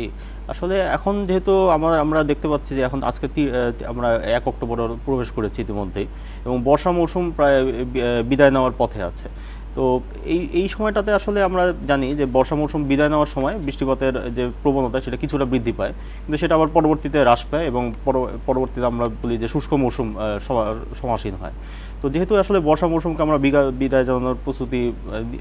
জি। আসলে এখন যেহেতু আমরা আমরা দেখতে পাচ্ছি যে এখন আজকে আমরা এক অক্টোবর প্রবেশ করেছি ইতিমধ্যেই এবং বর্ষা মৌসুম প্রায় বিদায় নেওয়ার পথে আছে। তো এই এই সময়টাতে আসলে আমরা জানি যে বর্ষা মৌসুম বিদায় নেওয়ার সময় বৃষ্টিপাতের যে প্রবণতা সেটা কিছুটা বৃদ্ধি পায়। কিন্তু সেটা আবার পরবর্তীতে হ্রাস পায় এবং পর- পরবর্তীতে আমরা বলি যে শুষ্ক মৌসুম সমাসীন হয়। তো যেহেতু আসলে বর্ষা মৌসুমকে আমরা বিদায় জানানোর প্রস্তুতি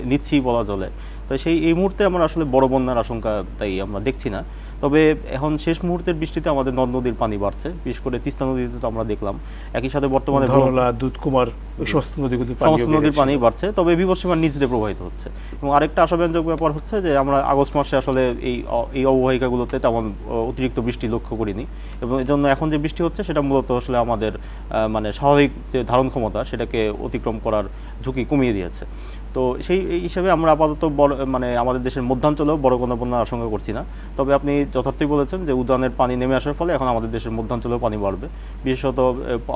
নিচ্ছি বলা চলে তো সেই, এই মুহূর্তে আমরা আসলে বড় বন্যার আশঙ্কা তাই আমরা দেখছি না। তবে এখন শেষ মুহূর্তের বৃষ্টিতে আমাদের নদ নদীর পানি বাড়ছে। বিশেষ করে তিস্তা নদীতে তো আমরা দেখলাম। একই সাথে বর্তমানে দুধকুমার সমস্ত নদীগুলি সমস্ত নদীর পানি বাড়ছে। তবে বিপদসীমার নিচ দিয়ে প্রবাহিত হচ্ছে। এবং আরেকটা আশাব্যঞ্জক ব্যাপার হচ্ছে যে আমরা আগস্ট মাসে আসলে এই এই অববাহিকাগুলোতে তেমন অতিরিক্ত বৃষ্টি লক্ষ্য করিনি। এবং এই জন্য এখন যে বৃষ্টি হচ্ছে সেটা মূলত আসলে আমাদের আহ, মানে স্বাভাবিক যে ধারণ ক্ষমতা সেটাকে অতিক্রম করার ঝুঁকি কমিয়ে দিয়েছে। তো সেই হিসাবে আমরা আপাতত বড় মানে আমাদের দেশের মধ্যাঞ্চলেও বড় কোনো বন্যার আশঙ্কা করছি না। তবে আপনি যথার্থই বলেছেন যে উদ্যানের পানি নেমে আসার ফলে এখন আমাদের দেশের মধ্যাঞ্চলেও পানি বাড়বে। বিশেষত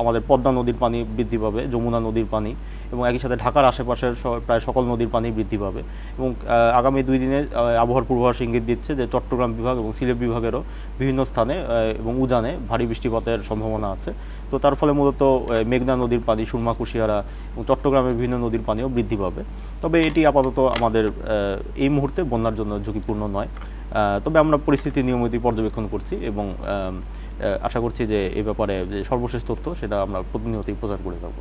আমাদের পদ্মা নদীর পানি বৃদ্ধি পাবে, যমুনা নদীর পানি। এবং একই সাথে ঢাকার আশেপাশের প্রায় সকল নদীর পানি বৃদ্ধি পাবে। এবং আগামী দুই দিনে আবহাওয়ার পূর্বাভাস ইঙ্গিত দিচ্ছে যে চট্টগ্রাম বিভাগ এবং সিলেট বিভাগেরও বিভিন্ন স্থানে এবং উজানে ভারী বৃষ্টিপাতের সম্ভাবনা আছে। তো তার ফলে মূলত মেঘনা নদীর পানি, সুরমা, কুশিয়ারা এবং চট্টগ্রামের বিভিন্ন নদীর পানিও বৃদ্ধি পাবে। তবে এটি আপাতত আমাদের এই মুহূর্তে বন্যার জন্য ঝুঁকিপূর্ণ নয়। তবে আমরা পরিস্থিতি নিয়মিত পর্যবেক্ষণ করছি এবং আশা করছি যে এ ব্যাপারে যে সর্বশেষ তথ্য সেটা আমরা প্রতিনিয়তই প্রচার করে থাকব।